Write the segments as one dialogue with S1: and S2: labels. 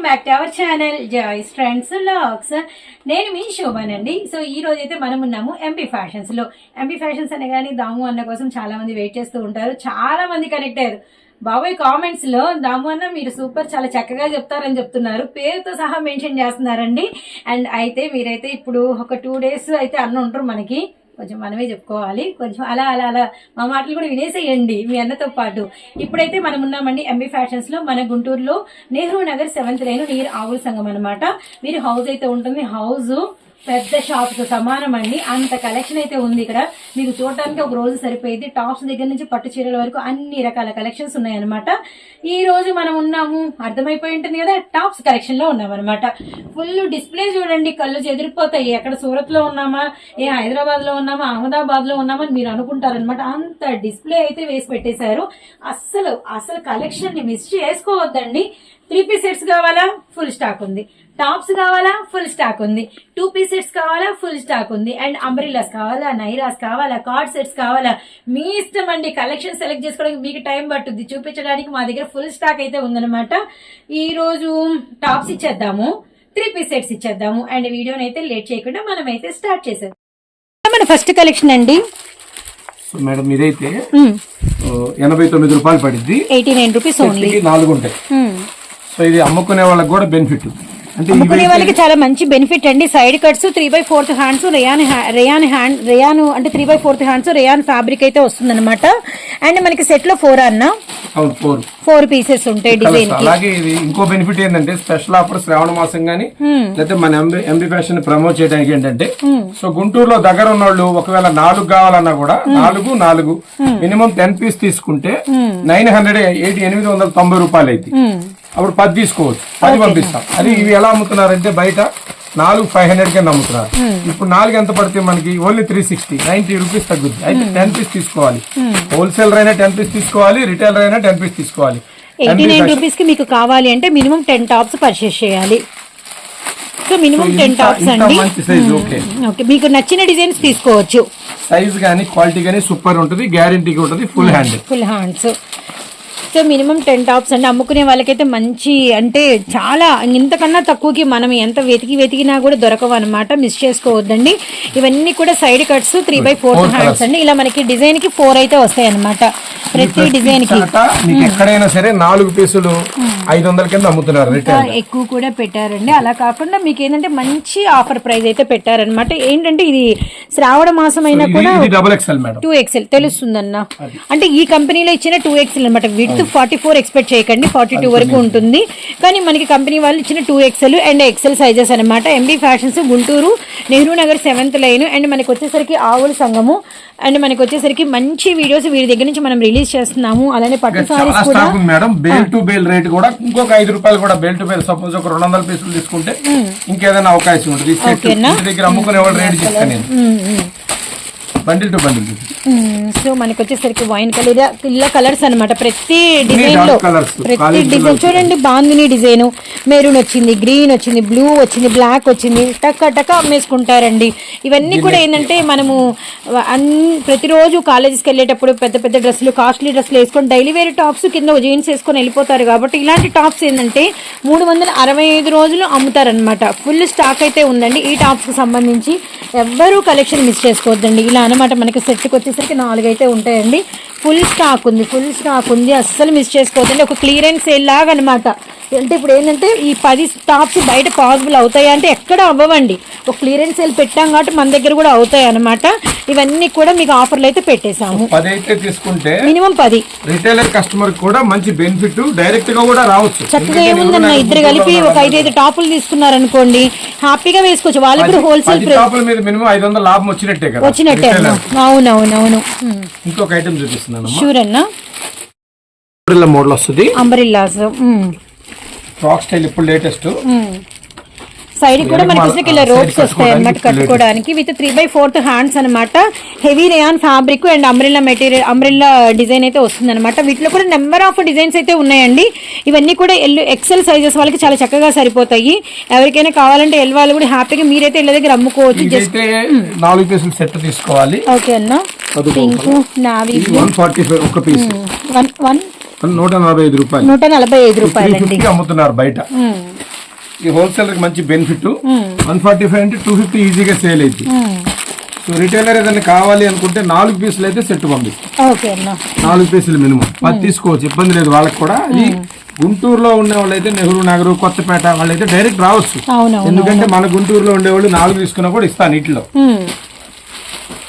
S1: Welcome back to our channel Joyce friends లాక్స్ నేను మీ శోభానండి. సో ఈ రోజు అయితే మనం ఉన్నాము ఎంపీ ఫ్యాషన్స్లో ఎంపీ ఫ్యాషన్స్ అనే కానీ దాము అన్న కోసం చాలామంది వెయిట్ చేస్తూ ఉంటారు. చాలామంది కనెక్ట్ అయ్యారు. బాబాయ్ కామెంట్స్లో దాము అన్న మీరు సూపర్ చాలా చక్కగా చెప్తారని చెప్తున్నారు. పేరుతో సహా మెన్షన్ చేస్తున్నారండి. అండ్ అయితే మీరైతే ఇప్పుడు ఒక టూ డేస్ అయితే అన్న ఉంటారు మనకి. కొంచెం మనమే చెప్పుకోవాలి. కొంచెం అలా అలా అలా మా మాటలు కూడా వినేసేయండి మీ అన్నతో పాటు. ఇప్పుడైతే మనం ఉన్నామండి ఎంబీ ఫ్యాషన్స్లో మన గుంటూరులో నెహ్రూ నగర్ సెవెంత్ లైన్ నీరు ఆవుల సంఘం అనమాట మీరు హౌస్ అయితే ఉంటుంది. హౌస్ పెద్ద షాప్తో సమానం అండి. అంత కలెక్షన్ అయితే ఉంది ఇక్కడ. మీకు చూడటానికి ఒక రోజు సరిపోయింది. టాప్స్ దగ్గర నుంచి పట్టు చీరల వరకు అన్ని రకాల కలెక్షన్స్ ఉన్నాయన్నమాట. ఈ రోజు మనం ఉన్నాము. అర్థమైపోయి ఉంటుంది కదా టాప్స్ కలెక్షన్లో ఉన్నాం అనమాట ఫుల్ డిస్ప్లే చూడండి. కళ్ళు చెదిరిపోతాయి. ఎక్కడ సూరత్లో ఉన్నామా? ఏ హైదరాబాద్లో ఉన్నామా? అహ్మదాబాద్లో ఉన్నామా అని మీరు అనుకుంటారనమాట అంత డిస్ప్లే అయితే వేసి పెట్టేశారు. అస్సలు అసలు కలెక్షన్ని మిస్ చేసుకోవద్దండి. త్రీ పీస్ సెట్స్ కావాలా? ఫుల్ స్టాక్ ఉంది. టాప్స్ కావాలా? ఫుల్ స్టాక్ ఉంది. టూ పీస్ సెట్స్ కావాలా? ఫుల్ స్టాక్ ఉంది. అండ్ అంబ్రిల్లాస్ కావాలా? నైరాస్ కావాలా? కార్డ్ సెట్స్ కావాలా? మీ ఇష్టం అండి. కలెక్షన్ సెలెక్ట్ చేసుకోవడానికి మీకు టైం పట్టుద్ది. చూపించడానికి మా దగ్గర ఫుల్ స్టాక్ అయితే ఉందన్నమాట. ఈ రోజు టాప్స్ ఇచ్చేద్దాము. త్రీ పీస్ సెట్స్ ఇచ్చేద్దాము. అండ్ వీడియోని అయితే లేట్ చేయకుండా మనం అయితే స్టార్ట్ చేసేద్దాం. మన ఫస్ట్ కలెక్షన్ అండి.
S2: సో మేడం ఇదైతే ఓ, ఎనభై తొమ్మిది రూపాయలు పడింది
S1: ఎయిటీ నైన్ రూపీస్
S2: నాలుగు ఉంటాయి. సో ఇది అమ్ముకునే వాళ్ళకి కూడా బెనిఫిట్ అంటే
S1: అమ్ముకునే వాళ్ళకి చాలా మంచి బెనిఫిట్ అండి. Side cuts three by fourth hands rayon rayon hand rayon అంటే three by fourth hands rayon fabric అయితే వస్తుంది అనమాట అండ్ మనకి సెట్లో ఫోర్ అన్న.
S2: ఫోర్
S1: ఫోర్ పీసెస్ ఉంటాయి డిజైన్
S2: అలాగే ఇది ఇంకో బెనిఫిట్ ఏంటంటే స్పెషల్ ఆఫర్ శ్రావణ మాసం గానీ లేకపోతే మన ఎంబీ ఎంబీ ఫ్యాషన్ ప్రమోట్ చేయడానికి ఏంటంటే సో గుంటూరులో దగ్గర ఉన్న వాళ్ళు ఒకవేళ నాలుగు కావాలన్నా కూడా నాలుగు నాలుగు మినిమం టెన్ పీస్ తీసుకుంటే నైన్ హండ్రెడ్ ఎయిటీ ఎనిమిది వందల తొంభై రూపాయలు అయితే అప్పుడు పది తీసుకోవచ్చు. పది పంపిస్తాం. అది ఇవి ఎలా అమ్ముతున్నారంటే బయట నాలుగు ఫైవ్ హండ్రెడ్ కింద అమ్ముతున్నారు. ఇప్పుడు నాలుగు ఎంత పడితే మనకి only three sixty ninety rupees తగ్గుద్ది. అయితే టెన్ పీస్ తీసుకోవాలి. హోల్సేలర్ అయినా టెన్ పీస్ తీసుకోవాలి రిటైలర్ అయినా టెన్ పీస్ తీసుకోవాలి.
S1: ఎయిటీ నైన్ రూపీస్కి మీకు కావాలి అంటే మినిమం టెన్ టాప్స్ పర్చేస్ చేయాలి. సో మినిమం టెన్ టాప్స్ అండి.
S2: ఓకే
S1: మీకు నచ్చిన డిజైన్స్ తీసుకోవచ్చు.
S2: సైజ్ గానీ క్వాలిటీ గానీ సూపర్ ఉంటుంది గ్యారంటీగా ఉంటుంది full hand
S1: full hands so minimum ten tops అండి. అమ్ముకునే వాళ్ళకైతే మంచి అంటే చాలా ఇంతకన్నా తక్కువకి మనం ఎంత వెతికి వెతికినా కూడా దొరకవు అనమాట మిస్ చేసుకోవద్దండి. ఇవన్నీ కూడా side cuts three by
S2: Four
S1: hands అండి. ఇలా మనకి డిజైన్కి ఫోర్ అయితే వస్తాయి అనమాట ప్రతి
S2: డిజైన్కి. ఎక్కడైనా సరే నాలుగు పీసులు ఐదు వందల కింద అమ్ముతున్నారు
S1: ఎక్కువ కూడా పెట్టారండి. అలా కాకుండా మీకు ఏంటంటే మంచి ఆఫర్ ప్రైస్ అయితే పెట్టారనమాట ఏంటంటే ఇది శ్రావణ మాసం అయినా కూడా టూ ఎక్స్ఎల్ తెలుస్తుందన్న. అంటే ఈ కంపెనీలో ఇచ్చిన టూ ఎక్స్ఎల్ అనమాట విత్ ఫార్టీ ఫోర్ ఎక్స్పెక్ట్ చేయకండి. ఫార్టీ టూ వరకు ఉంటుంది. కానీ మనకి కంపెనీ వాళ్ళు ఇచ్చిన two XL and XL sizes అనమాట MB fashions Guntur Nehru Nagar seventh line and మనకి వచ్చేసరికి ఆవుల సంఘము. అండ్ మనకి వచ్చేసరికి మంచి వీడియోస్ వీరి దగ్గర నుంచి మనం రిలీజ్ చేస్తున్నాము. అలానే పట్టు సారీస్ కూడా.
S2: Madam. Bale to bale rate కూడా ఇంకొక ఐదు రూపాయలు కూడా బేల్ టు బేల్ సపోజ్ ఒక రెండు వందల పీసులు తీసుకుంటే ఇంకేదైనా అవకాశం ఉంటుంది. దగ్గర అమ్ముకునే వాళ్ళు రేట్ చెప్తాను. Bundle to bundle.
S1: సో మనకి వచ్చేసరికి వైన్ కలర్ ఇలా కలర్స్ అన్నమాట. ప్రతి
S2: డిజైన్లో.
S1: ప్రతి డిజైన్. చూడండి బాందిని డిజైన్ మెరూన్ వచ్చింది గ్రీన్ వచ్చింది బ్లూ వచ్చింది బ్లాక్ వచ్చింది టక్క టక్క అమ్మేసుకుంటారండి. ఇవన్నీ కూడా ఏంటంటే మనము అన్ని ప్రతిరోజు కాలేజెస్కి వెళ్ళేటప్పుడు పెద్ద పెద్ద డ్రెస్సులు కాస్ట్లీ డ్రెస్సులు వేసుకొని డైలీ వేర్ టాప్స్ కింద జీన్స్ వేసుకొని వెళ్ళిపోతారు కాబట్టి ఇలాంటి టాప్స్ ఏంటంటే మూడు వందల అరవై ఐదు రోజులు అమ్ముతారనమాట ఫుల్ స్టాక్ అయితే ఉందండి. ఈ టాప్స్కి సంబంధించి ఎవ్వరూ కలెక్షన్ మిస్ చేసుకోవద్దండి. ఇలా అనమాట మనకి సెట్కి వచ్చేసరికి నాలుగు అయితే ఉంటాయండి. ఫుల్ స్టాక్ ఉంది ఫుల్ స్టాక్ ఉంది. అస్సలు మిస్ చేసుకోవద్దండి. ఒక క్లియరెన్స్ సేల్ లాగా అనమాట అంటే ఇప్పుడు ఏంటంటే ఈ పది టాప్స్ బయట పాసిబుల్ అవుతాయి అంటే ఎక్కడ అవ్వవండి. ఒక క్లియరెన్స్ సేల్ పెట్టాం కాబట్టి మన దగ్గర కూడా అవుతాయి అనమాట ఇవన్నీ కూడా మీకు ఆఫర్లు అయితే పెట్టేశాము.
S2: పది అయితే తీసుకుంటే
S1: మినిమం పది.
S2: రిటైలర్ కస్టమర్ కూడా మంచి బెనిఫిట్ డైరెక్ట్గా కూడా రావచ్చు.
S1: చక్కగా ఏముందన్న ఇద్దరు కలిపి ఒక ఐదైదు టాపులు తీసుకున్నారనుకోండి హ్యాపీగా వేసుకోవచ్చు. వాళ్ళకి కూడా హోల్సేల్
S2: మీద మినిమం ఐదు వందల లాభం వచ్చినట్టే కదా
S1: వచ్చినట్టే. అవునవునవును.
S2: ఇంకొక ఐటమ్ చూపిస్తున్నాను
S1: షూర్ అన్న.
S2: మోడల్ వస్తుంది.
S1: అంబరిల్లాస్
S2: ఫ్రాక్ స్టైల్ ఇప్పుడు లేటెస్ట్
S1: సైడ్ కూడా మనకి ఇలా రోప్స్ వస్తాయి అన్నమాట
S2: కట్టుకోవడానికి
S1: with three by fourth hands అనమాట heavy rayon fabric and umbrella material umbrella design అయితే వస్తుంది అనమాట వీటిలో కూడా నెంబర్ ఆఫ్ డిజైన్స్ అయితే ఉన్నాయండి. ఇవన్నీ కూడా ఎల్ ఎక్సెల్ సైజెస్ వాళ్ళకి చాలా చక్కగా సరిపోతాయి. ఎవరికైనా కావాలంటే ఎల్ వాళ్ళు కూడా హ్యాపీగా మీరైతే ఇళ్ళ దగ్గర అమ్ముకోవచ్చు. జస్ట్
S2: నాలుగు పీసులు సెట్ తీసుకోవాలి.
S1: ఓకే అన్న. పింక్ నావీ
S2: ఇది వన్ ఫార్టీ ఫైవ్ ఒక పీస్
S1: వన్ వన్
S2: నూట నలభై ఐదు రూపాయలు.
S1: నూట నలభై ఐదు
S2: ఫిఫ్టీ అమ్ముతున్నారు బయట. ఈ హోల్సేలర్కి మంచి బెనిఫిట్. వన్ ఫార్టీ ఫైవ్ అంటే టూ ఫిఫ్టీ ఈజీగా సేల్ అయింది సో రిటైలర్ ఏదైనా కావాలి అనుకుంటే నాలుగు పీసులు అయితే సెట్ పంపిస్తాం. నాలుగు పీసులు మినిమం. పది తీసుకోవచ్చు ఇబ్బంది లేదు వాళ్ళకి కూడా. అది గుంటూరులో ఉన్న వాళ్ళైతే నెహ్రూ నగర్ కొత్తపేట వాళ్ళైతే డైరెక్ట్ రావచ్చు. ఎందుకంటే మన గుంటూరులో ఉండేవాళ్ళు నాలుగు తీసుకున్నా కూడా ఇస్తాను ఇట్లో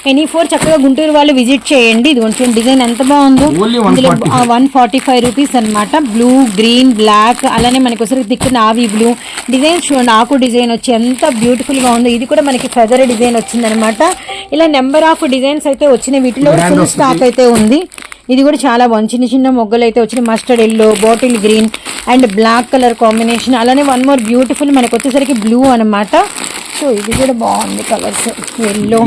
S1: ఎనీ ఫోర్ చక్కగా గుంటూరు వాళ్ళు విజిట్ చేయండి. ఇది కొంచెం డిజైన్ ఎంత బాగుందో. ఇందులో
S2: forty
S1: one forty five rupees అనమాట బ్లూ గ్రీన్ బ్లాక్ అలానే మనకి ఒకసారి దిక్కు నావీ బ్లూ డిజైన్ చూడండి ఆకు డిజైన్ వచ్చి ఎంత బ్యూటిఫుల్గా ఉందో. ఇది కూడా మనకి ఫెదర్ డిజైన్ వచ్చిందనమాట ఇలా నెంబర్ ఆఫ్ డిజైన్స్ అయితే వచ్చినాయి. వీటిలో ఫుల్. స్టాక్ అయితే ఉంది. ఇది కూడా చాలా బాగుంది. చిన్న చిన్న మొగ్గలు అయితే వచ్చినాయి. Mustard yellow bottle green and black colour combination అలానే వన్ మోర్ బ్యూటిఫుల్ మనకి వచ్చేసరికి బ్లూ అనమాట సో ఇది కూడా బాగుంది colours. Yellow.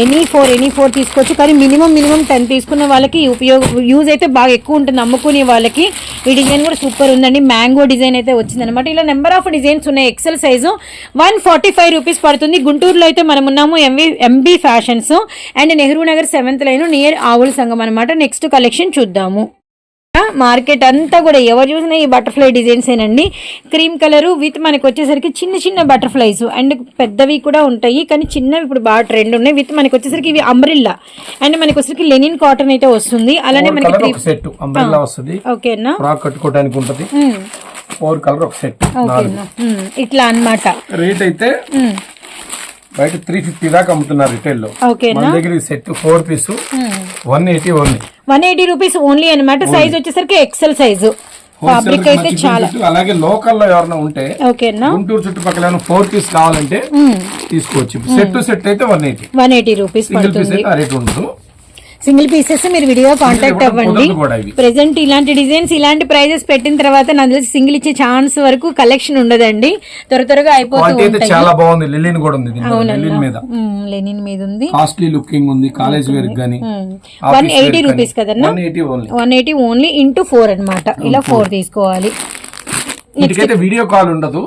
S1: Any four any four తీసుకోవచ్చు. కానీ మినిమం మినిమం టెన్ తీసుకున్న వాళ్ళకి ఉపయోగ యూజ్ అయితే బాగా ఎక్కువ ఉంటుంది అమ్ముకునే వాళ్ళకి. ఈ డిజైన్ కూడా సూపర్ ఉందండి. మ్యాంగో డిజైన్ అయితే వచ్చింది అనమాట ఇలా నెంబర్ ఆఫ్ డిజైన్స్ ఉన్నాయి. XL size one forty five rupees పడుతుంది. గుంటూరులో అయితే మనం ఉన్నాము MV MB fashions and Nehru Nagar seventh line near ఆవుల సంఘం అనమాట నెక్స్ట్ కలెక్షన్ చూద్దాము. మార్కెట్ అంతా కూడా ఎవరు చూసినా ఈ బటర్ఫ్లై డిజైన్స్ ఏనండి. క్రీమ్ కలర్ విత్ మనకి వచ్చేసరికి చిన్న చిన్న బటర్ఫ్లైస్ అండ్ పెద్దవి కూడా ఉంటాయి. కానీ చిన్నవి ఇప్పుడు బాగా ట్రెండ్ ఉన్నాయి. విత్ మనకి వచ్చేసరికి ఇవి అంబ్రిల్లా అండ్ మనకి వచ్చేసరికి లెనిన్ కాటన్ అయితే వస్తుంది. అలానే మనకి
S2: కలర్ ఒక సెట్ అంబ్రెల్లా వస్తుంది.
S1: ఓకేనా
S2: ఫ్రాక్ కట్టుకోవడానికి ఉంటది. ఫోర్ కలర్ ఒక సెట్
S1: ఓకేనా ఉమ్, ఇట్లా అన్నమాట.
S2: రేట్ అయితే
S1: ఉమ్,
S2: బయట త్రీ ఫిఫ్టీ దాకా అమ్ముతున్నారు రిటైల్లో.
S1: ఓకేనా?
S2: మన దగ్గర set four piece one eighty only
S1: one eighty rupees only అనమాట సైజ్ వచ్చేసరికి ఎక్సెల్ సైజు అయితే చాలా.
S2: అలాగే లోకల్లో ఎవరైనా ఉంటే గుంటూరు చుట్టుపక్కల ఫోర్ పీస్ కావాలంటే తీసుకోవచ్చు. సెట్ సెట్ అయితే one eighty
S1: one eighty rupees
S2: single piece
S1: పడుతుంది.
S2: అయితే ఆ రేట్ ఉండదు.
S1: సింగిల్ పీసెస్ మీరు విడిగా కాంటాక్ట్ అవ్వండి. ప్రెసెంట్ ఇలాంటి డిజైన్స్ ఇలాంటి ప్రైజెస్ పెట్టిన తర్వాత నాకు తెలిసి సింగిల్ ఇచ్చే ఛాన్స్ వరకు కలెక్షన్ ఉండదండి. త్వర త్వరగా అయిపోతూ
S2: క్వాలిటీ అయితే
S1: ఉంటాయి.
S2: చాలా బాగుంది. లిలిన్ కూడా ఉంది దీంట్లో. లిలిన్ మీద.
S1: మ్మ్, లెనిన్ మీద ఉంది.
S2: కాస్ట్లీ లుకింగ్ ఉంది. కాలేజ్ వేర్ గానీ
S1: వన్ ఎయిటీ రూపీస్ కదన్నా?
S2: One eighty only
S1: into four అనమాట ఇలా ఫోర్ తీసుకోవాలి.
S2: వీడియో కాల్ ఉండదు.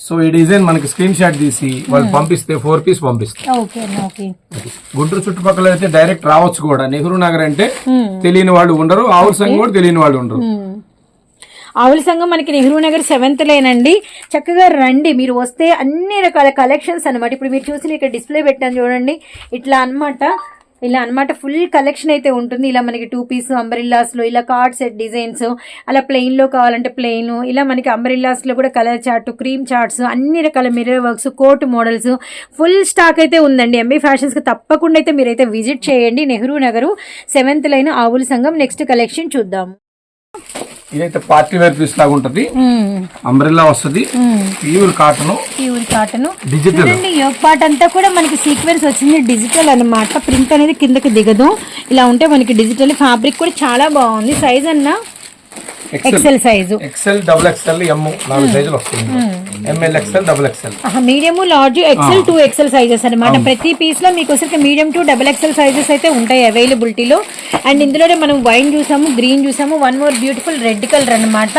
S2: సో ఈ డిజైన్ మనకి స్క్రీన్ షాట్ తీసి వాళ్ళు పంపిస్తే ఫోర్ పీస్ పంపిస్తారు గుంటూరు చుట్టుపక్కల అయితే డైరెక్ట్ రావచ్చు కూడా. నెహ్రూ నగర్ అంటే తెలియని వాళ్ళు ఉండరు ఆవుల సంఘం కూడా తెలియని వాళ్ళు ఉండరు.
S1: మ్మ్. ఆవుల సంఘం మనకి నెహ్రూ నగర్ సెవెంత్ లేనండి. చక్కగా రండి మీరు వస్తే అన్ని రకాల కలెక్షన్స్ అనమాట ఇప్పుడు మీరు చూసిన ఇక్కడ డిస్ప్లే పెట్టాను చూడండి. ఇట్లా అన్నమాట. ఇలా అన్నమాట ఫుల్ కలెక్షన్ అయితే ఉంటుంది. ఇలా మనకి టూ పీస్ అంబ్రిల్లాస్లో ఇలా కార్డ్ సెట్ డిజైన్స్ అలా ప్లెయిన్లో కావాలంటే ప్లెయిన్ ఇలా మనకి అంబ్రిల్లాస్లో కూడా కలర్ చార్ట్ క్రీమ్ చార్ట్స్ అన్ని రకాల mirror works coat models full stock అయితే ఉందండి. ఎంబీ ఫ్యాషన్స్కి తప్పకుండా అయితే మీరైతే విజిట్ చేయండి. నెహ్రూ నగరు సెవెంత్ లైన్ ఆవుల సంఘం. నెక్స్ట్ కలెక్షన్ చూద్దాం.
S2: ఇదైతే పార్టీ వేర్ పీస్ లాగా ఉంటది. అంబ్రెల్లా వస్తది. Pure cotton.
S1: Pure cotton.
S2: Digital
S1: yoke part అంతా కూడా మనకి సీక్వెన్స్ వచ్చింది డిజిటల్ అన్నమాట. ప్రింట్ అనేది కిందకి దిగదు. ఇలా ఉంటే మనకి డిజిటల్ ఫ్యాబ్రిక్ కూడా చాలా బాగుంది. సైజ్ అన్న
S2: XL
S1: size
S2: XL double XL M నాలుగు సైజులు వస్తుంది M L XL double XL
S1: medium large XL two XL sizes అన్నమాట. ప్రతి పీస్లో మీకు వచ్చరికి medium to double XL sizes అయితే ఉంటాయి అవైలబిలిటీలో అండ్ ఇందులోనే మనం వైన్ చూసాము గ్రీన్ చూసాము. One more beautiful red colour అన్నమాట.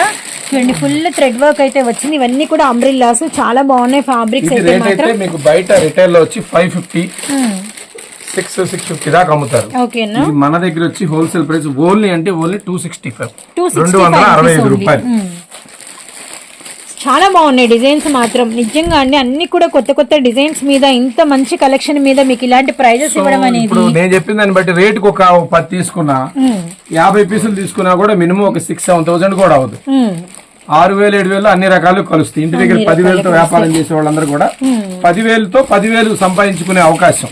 S1: చూడండి ఫుల్ థ్రెడ్ వర్క్ అయితే వచ్చింది. ఇవన్నీ కూడా అంబ్రిల్లాస్ చాలా బాగున్నాయి ఫ్యాబ్రిక్స్ అయితే
S2: మీకు బయట రిటైల్లో వచ్చి five fifty six six fifty దాకా అమ్ముతారు. ఇది మన దగ్గర వచ్చి హోల్సేల్ ప్రైస్ ఓన్లీ అంటే ఓన్లీ టూ సిక్స్టీ ఫైవ్
S1: 265
S2: రెండు వందల అరవై ఐదు రూపాయలు.
S1: చాలా బాగున్నాయి డిజైన్స్ మాత్రం. నిజంగా అండి అన్ని కూడా కొత్త కొత్త డిజైన్స్ మీద ఇంత మంచి కలెక్షన్ మీద మీకు ఇలాంటి ప్రైజెస్ ఇవ్వడం అనేది
S2: నేను చెప్పిన దాన్ని బట్టి రేటుకి ఒక పది తీసుకున్నా యాభై పీసులు తీసుకున్నా కూడా మినిమం ఒక సిక్స్ సెవెన్ థౌసండ్ కూడా అవ్వదు.
S1: మ్మ్.
S2: ఆరు వేలు ఏడు వేలు అన్ని రకాలు కలుస్తాయి. ఇంటి దగ్గర పదివేలతో వ్యాపారం చేసే వాళ్ళందరూ కూడా పదివేలతో పదివేలు సంపాదించుకునే అవకాశం.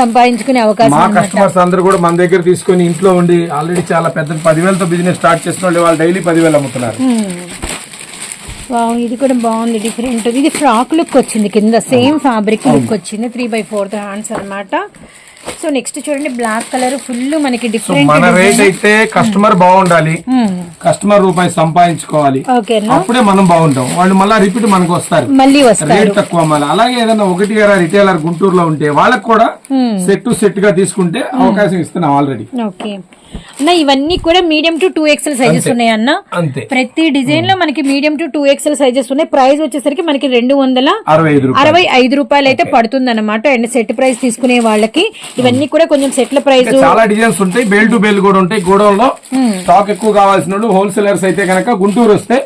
S1: సంపాదించుకునే అవకాశం
S2: మా. కస్టమర్స్ అందరూ కూడా మన దగ్గర తీసుకొని ఇంట్లో ఉండి ఆల్రెడీ చాలా పెద్ద పదివేలతో బిజినెస్ స్టార్ట్ చేసిన వాళ్ళు వాళ్ళు డైలీ పదివేలు అమ్ముతున్నారు.
S1: ఇది కూడా బాగుంది డిఫరెంట్ ఇది ఫ్రాక్ లుక్ వచ్చింది కింద సేమ్ ఫ్యాబ్రిక్ లుక్ వచ్చింది త్రీ బై ఫోర్త్ హ్యాండ్స్ అన్నమాట. సో నెక్స్ట్ చూడండి బ్లాక్ కలర్ ఫుల్ మనకి డిఫరెంట్
S2: మన రేట్ అయితే కస్టమర్ బాగుండాలి. కస్టమర్ రూపాయి సంపాదించుకోవాలి. అప్పుడే మనం బాగుంటాం. వాళ్ళు మళ్ళీ రిపీట్ మనకు వస్తారు.
S1: మళ్ళీ
S2: రేట్ తక్కువ అమ్మాలి అలాగే ఏదైనా ఒకటి రిటైలర్ గుంటూరులో ఉంటే వాళ్ళకి కూడా సెట్ టు సెట్గా తీసుకుంటే అవకాశం ఇస్తున్నాం ఆల్రెడీ
S1: ఓకే అన్న ఇవన్నీ కూడా medium to two XL sizes ఉన్నాయి అన్న. ప్రతి డిజైన్లో మనకి medium to two XL sizes ఉన్నాయి. ప్రైస్ వచ్చేసరికి మనకి రెండు వందల
S2: అరవై ఐదు రూపాయలు.
S1: అరవై ఐదు రూపాయలు అయితే పడుతుంది అనమాట అండ్ సెట్ ప్రైస్ తీసుకునే వాళ్ళకి. ఇవన్నీ కూడా కొంచెం సెట్ల ప్రైస్
S2: చాలా డిజైన్స్ ఉంటాయి. బేల్ టు బేల్ కూడా ఉంటాయి. గోడౌన్లో స్టాక్ ఎక్కువ కావాల్సిన వాళ్ళు హోల్సేలర్స్ అయితే కనుక గుంటూరు వస్తే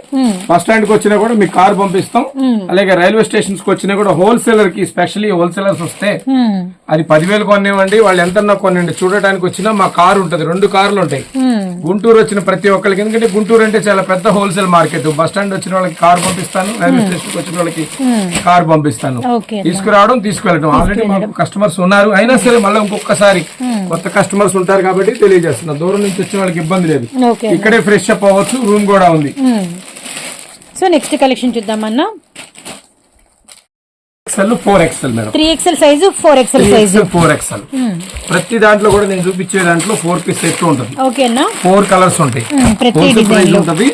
S2: బస్ స్టాండ్కి వచ్చినా కూడా మీకు కార్ పంపిస్తాం. అలాగే రైల్వే స్టేషన్స్కి వచ్చినా కూడా హోల్సేలర్కి స్పెషల్లీ హోల్సేలర్స్ వస్తే అది పదివేలు కొనివ్వండి. వాళ్ళు ఎంత కొనండి చూడటానికి వచ్చినా మా కారు ఉంటది. రెండు కార్లు ఉంటాయి. గుంటూరు వచ్చిన ప్రతి ఒక్కరికి ఎందుకంటే గుంటూరు అంటే చాలా పెద్ద హోల్సేల్ మార్కెట్. బస్ స్టాండ్ వచ్చిన వాళ్ళకి కార్ పంపిస్తాను. రైల్వే స్టేషన్ వచ్చిన వాళ్ళకి కార్ పంపిస్తాను. తీసుకురావడం తీసుకెళ్ళడం. ఆల్రెడీ మాకు కస్టమర్స్ ఉన్నారు. అయినా సరే మళ్ళీ ఇంకొకసారి కొత్త కస్టమర్స్ ఉంటారు కాబట్టి తెలియజేస్తున్నా. దూరం నుంచి వచ్చిన వాళ్ళకి ఇబ్బంది లేదు. ఇక్కడే ఫ్రెష్ అప్ అవ్వచ్చు రూమ్ కూడా ఉంది.
S1: So next collection చూద్దామన్నా
S2: four madam.
S1: Three XL size four XL size
S2: four XL ప్రతి దాంట్లో కూడా నేను చూపించే దాంట్లో ఫోర్ పీస్ సెట్ ఉంటుంది.
S1: ఓకేనా
S2: ఫోర్ కలర్స్ ఉంటాయి.
S1: ప్రైస్లో.
S2: ఉంటది.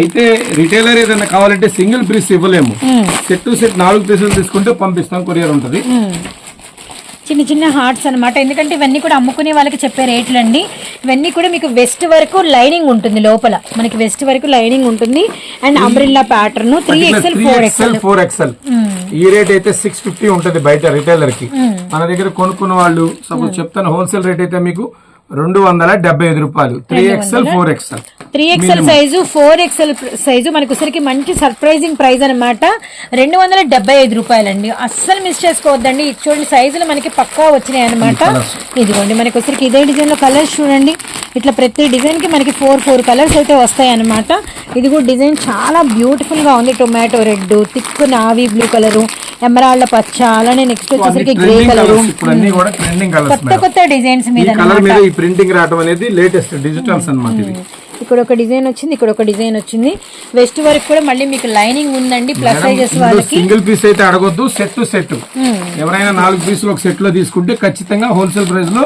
S2: అయితే రిటైలర్ ఏదైనా కావాలంటే సింగిల్ పీస్ ఇవ్వలేము. సెట్ టు సెట్ నాలుగు పీసులు తీసుకుంటే పంపిస్తాం కొరియర్ ఉంటది.
S1: చిన్న చిన్న హార్ట్స్ అన్నమాట. ఎందుకంటే ఇవన్నీ కూడా అమ్ముకునే వాళ్ళకి చెప్పే రేట్లు అండి ఇవన్నీ కూడా మీకు వెస్ట్ వరకు లైనింగ్ ఉంటుంది లోపల. మనకి వెస్ట్ వరకు లైనింగ్ ఉంటుంది. And umbrella pattern three XL four
S2: XL
S1: XL
S2: four XL ఈ రేట్ అయితే సిక్స్ ఫిఫ్టీ ఉంటది బయట రిటైలర్కి. మన దగ్గర కొనుక్కున్న వాళ్ళు సపోజ్ చెప్తాను హోల్సేల్ రేట్ అయితే మీకు రెండు వందల డెబ్బై ఐదు రూపాయలు. Three XL four XL
S1: three XL size four XL size మనకు వచ్చరికి మంచి సర్ప్రైజింగ్ ప్రైస్ అన్నమాట. రెండు వందల డెబ్బై ఐదు రూపాయలండి. అస్సలు మిస్ చేసుకోవద్దండి. చూడండి సైజులు మనకి పక్కా వచ్చినాయి అనమాట ఇదిగోండి మనకి వచ్చరికి ఇదే డిజైన్లో కలర్స్ చూడండి. ఇట్లా ప్రతి డిజైన్కి మనకి ఫోర్ ఫోర్ కలర్స్ అయితే వస్తాయి అనమాట ఇది కూడా డిజైన్ చాలా బ్యూటిఫుల్గా ఉంది. Tomato red thick navy blue colour emerald పచ్చ అలానే నెక్స్ట్ వచ్చేసరికి గ్రే కలరు
S2: ఇప్పుడు అన్ని కూడా ట్రెండింగ్ కలర్స్
S1: కొత్త కొత్త డిజైన్స్ మీద
S2: కలర్ మీద ఈ ప్రింటింగ్ రావడం అనేది లేటెస్ట్ డిజిటల్స్ అన్నమాట ఇది
S1: ఇక్కడ ఒక డిజైన్ వచ్చింది ఇక్కడ ఒక డిజైన్ వచ్చింది. వెస్ట్ వరకు కూడా మళ్ళీ మీకు లైనింగ్ ఉందండి ప్లస్ సైజెస్ వాళ్ళకి.
S2: సింగిల్ పీస్ అయితే అడగొద్దు సెట్ సెట్ ఎవరైనా నాలుగు పీసులు ఒక సెట్లో తీసుకుంటే ఖచ్చితంగా హోల్సేల్ ప్రైస్లో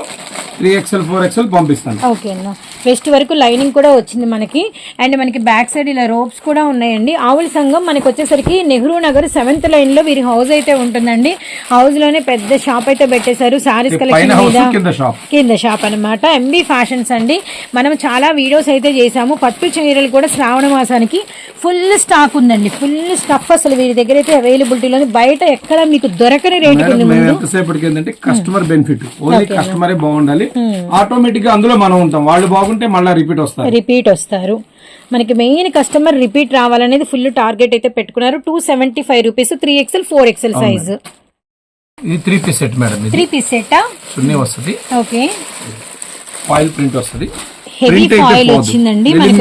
S2: త్రీ ఎక్స్ఎల్ ఫోర్ ఎక్స్ఎల్ పంపిస్తాను.
S1: ఓకే అన్న. వెస్ట్ వరకు లైనింగ్ కూడా వచ్చింది మనకి. అండ్ మనకి బ్యాక్ సైడ్ ఇలా రోప్స్ కూడా ఉన్నాయండి. ఆవుల సంఘం మనకి వచ్చేసరికి నెహ్రూ నగర్ సెవెంత్ లైన్లో వీరి హౌస్ అయితే ఉంటుందండి. హౌస్లోనే పెద్ద షాప్ అయితే పెట్టేశారు. సారీస్ కలెక్షన్ మీద
S2: కింద షాప్
S1: అన్నమాట. ఎంబీ ఫ్యాషన్స్ అండి. మనం చాలా వీడియోస్ అయితే చేసాము పట్టు చీరలు కూడా శ్రావణ మాసానికి ఫుల్ స్టాక్ ఉందండి. ఫుల్ స్టఫ్ అసలు వీరి దగ్గర అయితే అవైలబిలిటీలో బయట ఎక్కడ మీకు దొరకని రేటు
S2: ఎంతసేపటికి ఏంటంటే కస్టమర్ బెనిఫిట్ ఓన్లీ కస్టమరే బాగుండాలి. ఆటోమేటిక్గా అందులో మనం ఉంటాం. వాళ్ళు బాగుంటే మళ్ళీ రిపీట్ వస్తారు.
S1: రిపీట్ వస్తారు. మనకి మెయిన్ కస్టమర్ రిపీట్ రావాలనేది ఫుల్ టార్గెట్ అయితే పెట్టుకున్నారు. Two seventy five rupees three XL four XL size
S2: ఇది three piece set madam
S1: three piece
S2: chunni వస్తుంది.
S1: ఓకే.
S2: ఫాయిల్ ప్రింట్ వస్తుంది.
S1: Heavy foil. వచ్చిందండి మనకి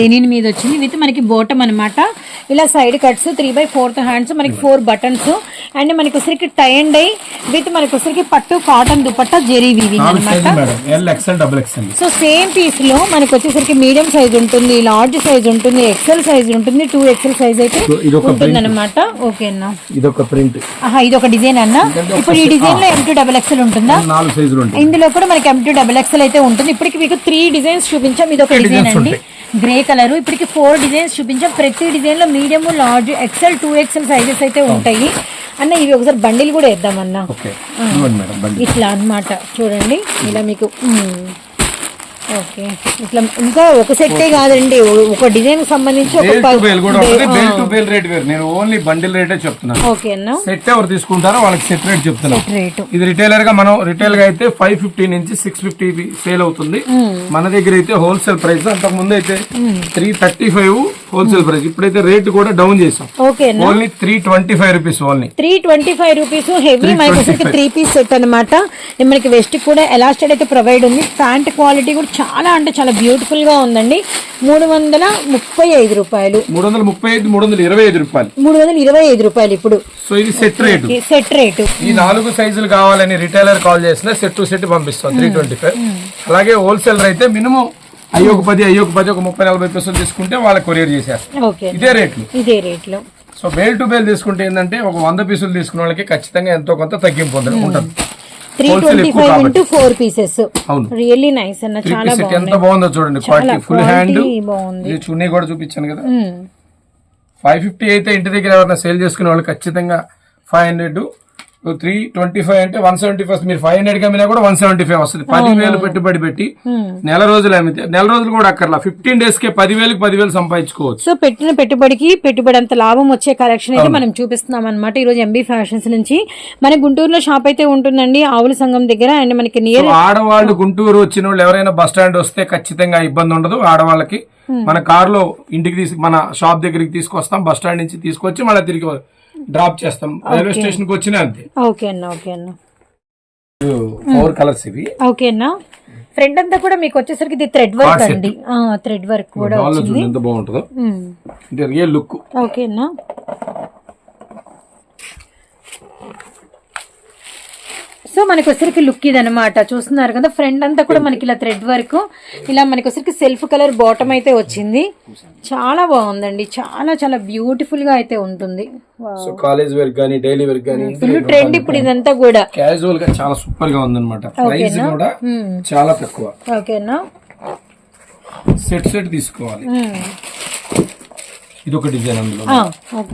S1: లెనిన్ మీద వచ్చింది విత్ మనకి బోటం అన్నమాట. ఇలా side cuts three by fourth hands మనకి ఫోర్ బటన్స్ అండ్ మనకి వచ్చరికి టై అండ్ డై విత్ మనకి వచ్చరికి పట్టు కాటన్ దుపట్టా జెరీ వీవింగ్ అనమాట సో సేమ్ పీస్లో మనకి వచ్చేసరికి మీడియం సైజ్ ఉంటుంది లార్జ్ సైజ్ ఉంటుంది ఎక్సెల్ సైజ్ ఉంటుంది టూ ఎక్సెల్ సైజ్ అయితే ఉంటుంది అనమాట ఓకే అన్న.
S2: ఇది ఒక ప్రింట్
S1: ఆహా ఇది ఒక డిజైన్ అన్న ఇప్పుడు ఈ డిజైన్లో ఎం టూ డబల్ ఎక్సెల్ ఉంటుందా? ఇందులో కూడా మనకి ఎం టూ డబల్ ఎక్సెల్ అయితే ఉంటుంది. ఇప్పటికి మీకు త్రీ డిజైన్స్ చూపించాం. ఇది ఒక డిజైన్ అండి. గ్రే కలర్ ఇప్పటికి ఫోర్ డిజైన్స్ చూపించాం. ప్రతి డిజైన్లో medium large XL two XL sizes అయితే ఉంటాయి. అన్న ఇవి ఒకసారి బండిల్ కూడా
S2: మేడం బండి
S1: ఇట్లా అన్నమాట. చూడండి. ఇలా మీకు. ఓకే. ఇట్లా ఇంకా ఒక సెట్టే కాదండి. ఒక డిజైన్ సంబంధించి ఒక
S2: బేల్ కూడా ఉంటుంది. బేల్ టు బేల్ రేట్ వేరు. నేను ఓన్లీ బండిల్ రేటే చెప్తున్నాను.
S1: ఓకే అన్న.
S2: సెట్ ఎవరు తీసుకుంటారో వాళ్ళకి సెట్ రేట్ చెప్తున్నాను. ఇది రిటైలర్గా మనం రిటైల్గా అయితే ఫైవ్ ఫిఫ్టీ నుంచి సిక్స్ ఫిఫ్టీ సేల్ అవుతుంది. మన దగ్గర అయితే హోల్సేల్ ప్రైస్ అంతకు ముందు అయితే three thirty five wholesale price. ఇప్పుడైతే రేట్ కూడా డౌన్ చేసాం only three twenty five rupees only
S1: three twenty five rupees heavy మనకి వచ్చరికి త్రీ పీస్ సెట్ అనమాట మనకి వెస్ట్ కూడా ఎలాస్టెడ్ అయితే ప్రొవైడ్ ఉంది. ప్యాంట్ క్వాలిటీ కూడా చాలా అంటే చాలా బ్యూటిఫుల్గా ఉందండి. మూడు వందల ముప్పై ఐదు రూపాయలు.
S2: మూడు వందల ముప్పై ఐదు మూడు వందల ఇరవై ఐదు రూపాయలు.
S1: మూడు వందల ఇరవై ఐదు రూపాయలు ఇప్పుడు.
S2: సో ఇది సెట్ రేటు
S1: సెట్ రేటు
S2: ఈ నాలుగు సైజులు కావాలని రిటైలర్ కాల్ చేసిన సెట్ టు సెట్ పంపిస్తాం త్రీ ట్వంటీ ఫైవ్ అలాగే హోల్సేలర్ అయితే మినిమం అయ్యొక పది అయ్యొక పది ఒక ముప్పై నలభై పైసలు తీసుకుంటే వాళ్ళకి కొరియర్ చేసేస్తాం
S1: ఓకే.
S2: ఇదే రేట్లు.
S1: ఇదే రేట్లో.
S2: సో బేల్ టు బేల్ తీసుకుంటే ఏంటంటే ఒక వంద పీసులు తీసుకున్న వాళ్ళకి ఖచ్చితంగా ఎంతో కొంత తగ్గింపు ఉంటుంది
S1: three twenty five. Into four pieces. Really nice అన్న
S2: త్రీ
S1: చాలా
S2: పీస్ ఎంత
S1: బాగుంది
S2: చూడండి క్వాలిటీ ఫుల్ హ్యాండ్
S1: బాగుంది.
S2: ఇది చున్నీ కూడా చూపించాను కదా. ఫైవ్ ఫిఫ్టీ అయితే ఇంటి దగ్గర ఎవరైనా సేల్ చేసుకునే వాళ్ళు ఖచ్చితంగా five hundred three twenty five అంటే వన్ సెవెంటీ ఫైవ్ మీరు ఫైవ్ హండ్రెడ్ అమ్మినా కూడా వన్ సెవెంటీ ఫైవ్ వస్తుంది పదివేలు పెట్టుబడి పెట్టి నెల రోజులు అమ్మితే నెల రోజులు కూడా అక్కర్లా. ఫిఫ్టీన్ డేస్ కే పదివేలకు పదివేలు సంపాదించుకోవచ్చు.
S1: సో పెట్టిన పెట్టుబడికి పెట్టుబడి అంత లాభం వచ్చే కలెక్షన్ అయితే మనం చూపిస్తున్నాం అనమాట ఈ రోజు ఎంబీ ఫ్యాషన్స్ నుంచి. మన గుంటూరులో షాప్ అయితే ఉంటుందండి ఆవుల సంఘం దగ్గర. అండ్ మనకి నియర్
S2: ఆడవాళ్ళు గుంటూరు వచ్చిన వాళ్ళు ఎవరైనా బస్ స్టాండ్ వస్తే ఖచ్చితంగా ఇబ్బంది ఉండదు ఆడవాళ్ళకి. మన కార్లో ఇంటికి తీసు మన షాప్ దగ్గరికి తీసుకొస్తాం బస్ స్టాండ్ నుంచి తీసుకొచ్చి మళ్ళీ తిరిగి డ్రాప్ చేస్తాం. రైల్వే స్టేషన్కి వచ్చినా అంతే.
S1: ఓకే అన్న ఓకే అన్న.
S2: ఫోర్ కలర్స్ ఇవి.
S1: ఓకే అన్న. ఫ్రంట్ అంతా కూడా మీకు వచ్చేసరికి ఇది థ్రెడ్ వర్క్. అండి. థ్రెడ్ వర్క్ కూడా
S2: ఎంత బాగుంటుందో. అంటే రియల్ లుక్.
S1: ఓకే అన్న. సో మనకి వచ్చరికి లుక్ ఇది అనమాట చూస్తున్నారు కదా ఫ్రంట్ అంతా కూడా మనకి ఇలా థ్రెడ్ వర్క్ ఇలా మనకి వచ్చరికి సెల్ఫ్ కలర్ బాటమ్ అయితే వచ్చింది. చాలా బాగుందండి. చాలా చాలా బ్యూటిఫుల్గా అయితే ఉంటుంది.
S2: సో కాలేజ్ వేర్ కానీ డైలీ వేర్ కానీ
S1: ఫుల్ ట్రెండ్ ఇప్పుడు ఇదంతా కూడా.
S2: క్యాజువల్గా చాలా సూపర్గా ఉందన్నమాట. ప్రైస్ కూడా చాలా తక్కువ.
S1: ఓకేనా
S2: సెట్ సెట్ తీసుకోవాలి. ఇది ఒక డిజైన్ అందులో.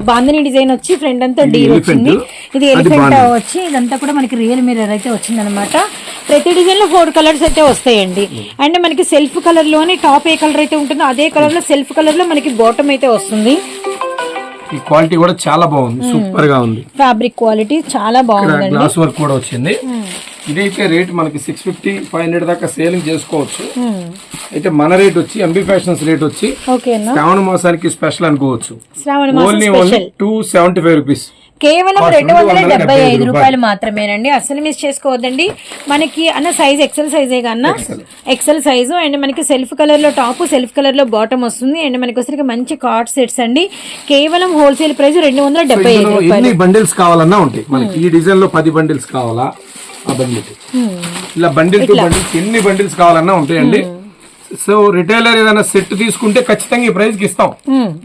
S1: బాందని డిజైన్ వచ్చి ఫ్రంట్ అంతా డీ వచ్చింది. ఇది ఎలిఫెంట్. వచ్చి ఇదంతా కూడా మనకి రియల్ మిర్రర్ అయితే వచ్చింది అనమాట ప్రతి డిజైన్లో ఫోర్ కలర్స్ అయితే వస్తాయండి. అండ్ మనకి సెల్ఫ్ కలర్లోని టాప్ ఏ కలర్ అయితే ఉంటుందో అదే కలర్లో సెల్ఫ్ కలర్లో మనకి బాటమ్ అయితే వస్తుంది.
S2: ఈ క్వాలిటీ కూడా చాలా బాగుంది. సూపర్గా ఉంది.
S1: ఫ్యాబ్రిక్ క్వాలిటీ చాలా బాగుందండి.
S2: గ్లాస్ వర్క్ కూడా వచ్చింది. ఇదైతే రేట్ మనకి సిక్స్ ఫిఫ్టీ ఫైవ్ హండ్రెడ్ దాకా సేలింగ్ చేసుకోవచ్చు. అయితే మన రేట్ వచ్చి ఎంబీ ఫ్యాషన్స్ రేట్ వచ్చి శ్రావణ మాసానికి స్పెషల్ అనుకోవచ్చు. Only only two seventy five rupees
S1: కేవలం రెండు వందల డెబ్బై ఐదు రూపాయలు మాత్రమేనండి. అసలు మిస్ చేసుకోవద్దండి. మనకి అన్న సైజ్ ఎక్సెల్ సైజే కన్నా ఎక్సెల్ సైజు అండ్ మనకి సెల్ఫ్ కలర్లో టాప్ సెల్ఫ్ కలర్లో బాటమ్ వస్తుంది. అండ్ మనకి వచ్చరికి మంచి కార్డ్ సెట్స్ అండి. కేవలం హోల్సేల్ ప్రైస్ రెండు వందల డెబ్బై ఐదు రూపాయలు.
S2: బండిల్స్ కావాలన్నా ఉంటాయి. మనకి ఈ డిజైన్లో పది బండిల్స్ కావాలా? ఆ బండిల్ ఇలా బండిల్ టు బండిల్స్ ఎన్ని బండిల్స్ కావాలన్నా ఉంటాయండి. సో రిటైలర్ ఏదైనా సెట్ తీసుకుంటే ఖచ్చితంగా ఈ ప్రైస్కి ఇస్తాం.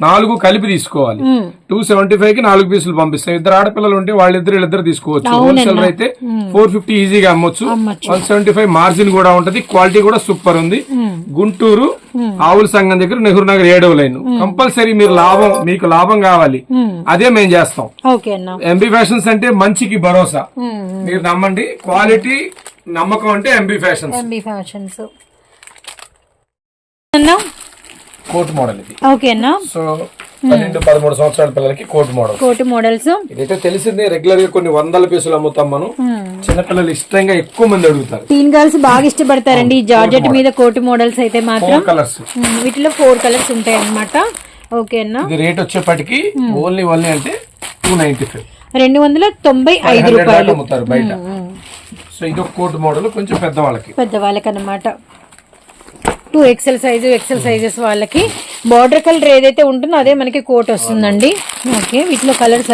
S2: నాలుగు కలిపి తీసుకోవాలి. టూ సెవెంటీ ఫైవ్కి నాలుగు పీసులు పంపిస్తాం. ఇద్దరు ఆడపిల్లలు ఉంటే వాళ్ళిద్దరు వీళ్ళిద్దరు తీసుకోవచ్చు. హోల్సేలర్ అయితే ఫోర్ ఫిఫ్టీ ఈజీగా అమ్మొచ్చు. వన్ సెవెంటీ ఫైవ్ మార్జిన్ కూడా ఉంటది. క్వాలిటీ కూడా సూపర్ ఉంది. గుంటూరు ఆవుల సంఘం దగ్గర నెహ్రూ నగర్ ఏడవ లైన్. కంపల్సరీ మీరు లాభం మీకు లాభం కావాలి. అదే మేము చేస్తాం. ఎంబీ ఫ్యాషన్స్ అంటే మంచికి భరోసా. మీరు నమ్మండి. క్వాలిటీ నమ్మకం అంటే MB fashions
S1: MB fashions
S2: coat model ఇది.
S1: ఓకే అన్న.
S2: సో పన్నెండు పదమూడు సంవత్సరాల పిల్లలకి కోట్ మోడల్.
S1: కోటి మోడల్స్.
S2: ఇదైతే తెలిసిందే రెగ్యులర్గా కొన్ని వందల పీసులు అమ్ముతాం మనం. చిన్నపిల్లలు ఇష్టంగా ఎక్కువ మంది అడుగుతారు.
S1: టీన్ గర్ల్స్ బాగా ఇష్టపడతారండి ఈ జార్జెట్ మీద కోటి మోడల్స్ అయితే మాత్రం.
S2: కలర్స్
S1: వీటిలో ఫోర్ కలర్స్ ఉంటాయి అన్నమాట ఓకే అన్న.
S2: ఇది రేట్ వచ్చేప్పటికి ఓన్లీ ఓన్లీ అంటే టూ నైన్టీ ఫైవ్
S1: రెండు వందల తొంభై ఐదు రూపాయలు.
S2: అమ్ముతారు బయట. సో ఇది ఒక కోట్ మోడల్ కొంచెం పెద్దవాళ్ళకి.
S1: పెద్దవాళ్ళకి అన్నమాట two XL size XL sizes వాళ్ళకి. బార్డర్ కలర్ ఏదైతే ఉంటుందో అదే మనకి కోట్ వస్తుందండి. ఓకే వీటిలో కలర్స్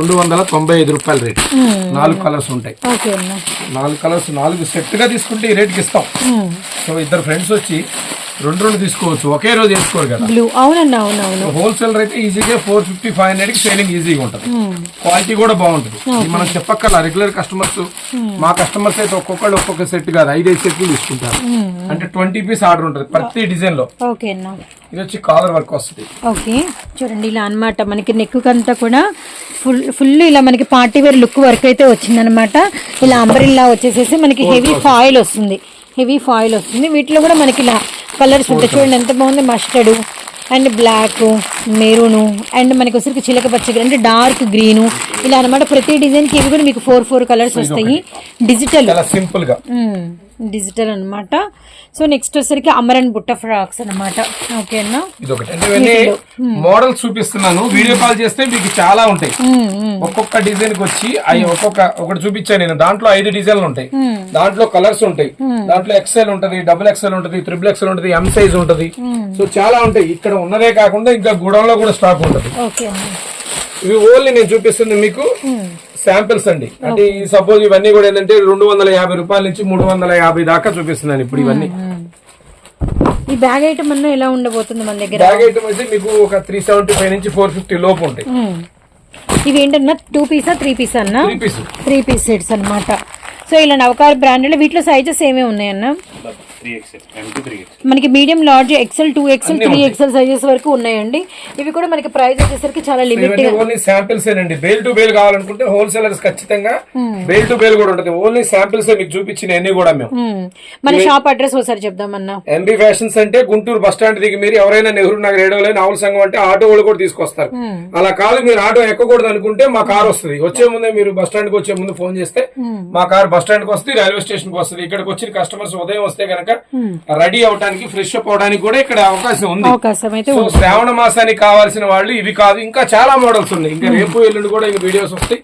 S2: రెండు వందల తొంభై ఐదు రూపాయల రేట్. నాలుగు కలర్స్ ఉంటాయి.
S1: ఓకే
S2: నాలుగు కలర్స్ నాలుగు సెట్గా తీసుకుంటే ఈ రేట్కి ఇస్తాం. సో ఇద్దరు ఫ్రెండ్స్ వచ్చి రెండు రెండు తీసుకోవచ్చు. ఒకే రోజు వేసుకోరు కదా.
S1: బ్లూ అవునన్నా అవునవును
S2: హోల్సేలర్ అయితే ఈజీగా ఫోర్ ఫిఫ్టీ ఫైవ్ హండ్రెడ్కి సేలింగ్ ఈజీగా ఉంటుంది. క్వాలిటీ కూడా బాగుంటుంది. ఇది మనం చెప్పక్కర్లా రెగ్యులర్ కస్టమర్స్ మా కస్టమర్స్ అయితే ఒక్కొక్కళ్ళు ఒక్కొక్క సెట్ కాదు ఐదైదు సెట్లు తీసుకుంటారు. అంటే ట్వంటీ పీస్ ఆర్డర్ ఉంటుంది ప్రతి డిజైన్లో.
S1: ఓకే అన్న.
S2: ఇది వచ్చి కాలర్ వర్క్ వస్తుంది.
S1: ఓకే చూడండి ఇలా అన్నమాట. మనకి నెక్ అంతా కూడా ఫుల్ ఫుల్ ఇలా మనకి పార్టీ వేర్ లుక్ వర్క్ అయితే వచ్చిందనమాట ఇలా అంబరిల్లా వచ్చేసేసి మనకి హెవీ ఫాయిల్ వస్తుంది. హెవీ ఫాయిల్ వస్తుంది. వీటిలో కూడా మనకి ఇలా కలర్స్ ఉంటాయి. చూడండి ఎంత బాగుంది. Mustard and black maroon and మనకి వచ్చరికి చిలక పచ్చ అంటే డార్క్ గ్రీను ఇలా అనమాట ప్రతి డిజైన్కి ఇవి కూడా మీకు ఫోర్ ఫోర్ కలర్స్ వస్తాయి. డిజిటల్
S2: చాలా సింపుల్గా
S1: డిజిటల్ అన్నమాట. సో నెక్స్ట్ వచ్చేసరికి అమరన్ బుట్ట ఫ్రాక్స్ అన్నమాట. ఓకే అన్న
S2: ఇది ఒకటి అంటే ఇవన్నీ మోడల్స్ చూపిస్తున్నాను. వీడియో కాల్ చేస్తే మీకు చాలా ఉంటాయి. ఒక్కొక్క డిజైన్కి వచ్చి అవి ఒక్కొక్క ఒకటి చూపించాను నేను. దాంట్లో ఐదు డిజైన్లు ఉంటాయి. దాంట్లో కలర్స్ ఉంటాయి. దాంట్లో ఎక్సెల్ ఉంటది డబుల్ ఎక్సెల్ ఉంటది త్రిబుల్ ఎక్సెల్ ఉంటది ఎం సైజ్ ఉంటది. సో చాలా ఉంటాయి. ఇక్కడ ఉన్నదే కాకుండా ఇంకా గుడంలో కూడా స్టాక్ ఉంటది. ఇవి ఓన్లీ నేను చూపిస్తుంది మీకు. శాంపిల్స్ అండి. అంటే ఈ సపోజ్ ఇవన్నీ కూడా ఏంటంటే రెండు వందల యాభై రూపాయల నుంచి మూడు వందల యాభై దాకా చూపిస్తున్నాను ఇప్పుడు ఇవన్నీ.
S1: ఈ బ్యాగ్ ఐటమ్ అన్న ఎలా ఉండబోతుంది మన దగ్గర?
S2: బ్యాగ్ ఐటమ్ అయితే మీకు ఒక త్రీ సెవెంటీ ఫైవ్ నుంచి ఫోర్ ఫిఫ్టీ లోపు ఉంటాయి.
S1: ఇవి ఏంటన్నా? టూ పీసా త్రీ పీస్ అన్న?
S2: Three piece.
S1: సెట్స్ అన్నమాట. సో ఇలా నవకార్ బ్రాండెడ్ వీటిలో సైజెస్ ఏమేమి ఉన్నాయన్న? మనకి medium large XL two XL three XL sizes వరకు ఉన్నాయండి. ఇవి కూడా మనకి ప్రైస్ వచ్చేసరికి చాలా లిమిట్
S2: ఓన్లీ శాంపిల్స్ ఏనండి. బేల్ టు బేల్ కావాలనుకుంటే హోల్సేలర్స్ ఖచ్చితంగా బేల్ టు బేల్ కూడా ఉంటుంది. ఓన్లీ శాంపిల్స్ మీకు చూపించిన అన్ని కూడా మేము.
S1: మన షాప్ అడ్రస్ ఒకసారి చెప్దామన్నా.
S2: ఎంబీ ఫ్యాషన్స్ అంటే గుంటూరు బస్ స్టాండ్ దిగి మీరు ఎవరైనా నెహ్రూ నగర్ ఏడవలే నావుల సంఘం అంటే ఆటో వాళ్ళు కూడా తీసుకొస్తారు. అలా కాదు మీరు ఆటో ఎక్కకూడదు అనుకుంటే మా కార్ వస్తుంది. వచ్చే ముందే మీరు బస్ స్టాండ్కి వచ్చే ముందు ఫోన్ చేస్తే మా కార్ బస్ స్టాండ్కి వస్తుంది రైల్వే స్టేషన్కి వస్తుంది. ఇక్కడికి వచ్చిన కస్టమర్స్ ఉదయం వస్తే గనక రెడీ అవడానికి ఫ్రెష్ అప్ అవడానికి కూడా ఇక్కడ అవకాశం ఉంది. సో శ్రావణ మాసానికి కావాల్సిన వాళ్ళు ఇవి కాదు. ఇంకా చాలా మోడల్స్ ఉన్నాయి. ఇంకా రేపు ఎల్లుండి కూడా ఇంకా వీడియోస్ వస్తాయి.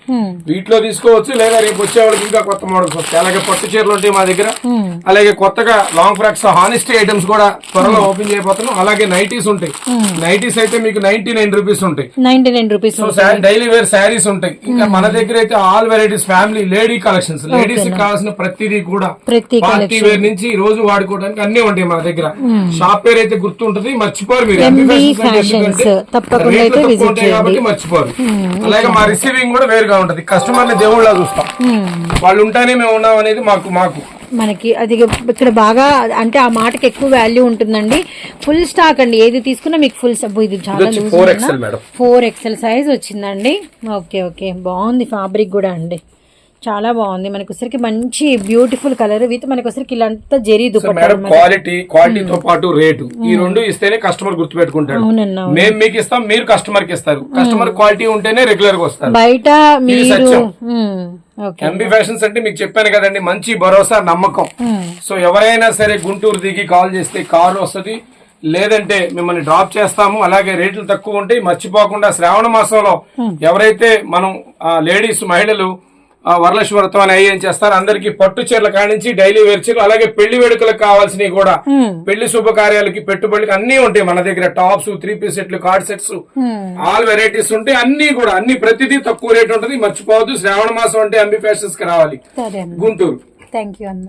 S2: వీటిలో తీసుకోవచ్చు లేదా రేపు వచ్చే వాళ్ళకి ఇంకా కొత్త మోడల్స్ వస్తాయి. అలాగే పట్టు చీరలు ఉంటాయి మా దగ్గర. అలాగే కొత్తగా లాంగ్ ఫ్రాక్స్ హానెస్టీ ఐటమ్స్ కూడా త్వరలో ఓపెన్ చేయబోతున్నాం. అలాగే నైటీస్ ఉంటాయి. నైటీస్ అయితే మీకు నైన్టీ నైన్ రూపీస్ ఉంటాయి
S1: ninety nine rupees
S2: so daily wear sarees ఉంటాయి. ఇంకా మన దగ్గర అయితే all varieties family lady collections ladies కావాల్సిన ప్రతిదీ కూడా పార్టీ వేర్ నుంచి ఈ రోజు వాడుకోవడానికి అన్ని ఉంటాయి మన దగ్గర. షాప్ పేరు అయితే గుర్తుంటది మర్చిపోరు మీరు. కాబట్టి. మర్చిపోరు. అలాగే మా రిసీవింగ్ కూడా వేరుగా ఉంటది. కస్టమర్ని దేవుళ్ళ చూస్తాం. వాళ్ళు ఉంటేనే మేము ఉన్నాం అనేది మాకు మాకు.
S1: మనకి అది ఇక్కడ బాగా అంటే ఆ మాటకి ఎక్కువ వాల్యూ ఉంటుందండి. ఫుల్ స్టాక్ అండి. ఏది తీసుకున్నా మీకు ఫుల్ ఇది చాలా
S2: వచ్చి 4XL madam.
S1: Four XL size వచ్చిందండి. Okay okay. బాగుంది ఫ్యాబ్రిక్ కూడా అండి. చాలా బాగుంది. మనకి వచ్చరికి మంచి బ్యూటిఫుల్ కలర్ విత్ మనకి వచ్చరికి ఇలాంతా జరీ
S2: క్వాలిటీ క్వాలిటీతో పాటు రేటు. ఈ రెండు ఇస్తేనే కస్టమర్ గుర్తుపెట్టుకుంటాడు.
S1: అవునన్నా
S2: మేము మీకు ఇస్తాం మీరు కస్టమర్కి ఇస్తారు. కస్టమర్ క్వాలిటీ ఉంటేనే రెగ్యులర్గా వస్తారు.
S1: బయట మీరు
S2: ఎంబీ ఫ్యాషన్స్ అంటే మీకు చెప్పాను కదండి మంచి భరోసా నమ్మకం. సో ఎవరైనా సరే గుంటూరు దిగి కాల్ చేస్తే కారు వస్తుంది లేదంటే మిమ్మల్ని డ్రాప్ చేస్తాము అలాగే రేట్లు తక్కువ ఉంటాయి మర్చిపోకుండా శ్రావణ మాసంలో ఎవరైతే మనం లేడీస్ మహిళలు వరలక్ష్మి వ్రతం అని అయ్యేం చేస్తారు? అందరికి పట్టు చీరల కానించి డైలీ వేర్ చీరలు అలాగే పెళ్ళి వేడుకలకు కావాల్సినవి కూడా. పెళ్ళి శుభకార్యాలకి పెట్టుబడికి అన్ని ఉంటాయి మన దగ్గర. టాప్స్ త్రీ పీస్ సెట్లు కార్డ్ సెట్స్ ఆల్ వెరైటీస్ ఉంటాయి. అన్ని కూడా అన్ని ప్రతిదీ తక్కువ రేట్ ఉంటుంది. మర్చిపోవద్దు. శ్రావణ మాసం అంటే అంబి ఫ్యాషన్స్కి రావాలి గుంటూరు.
S1: థ్యాంక్ యూ అన్న.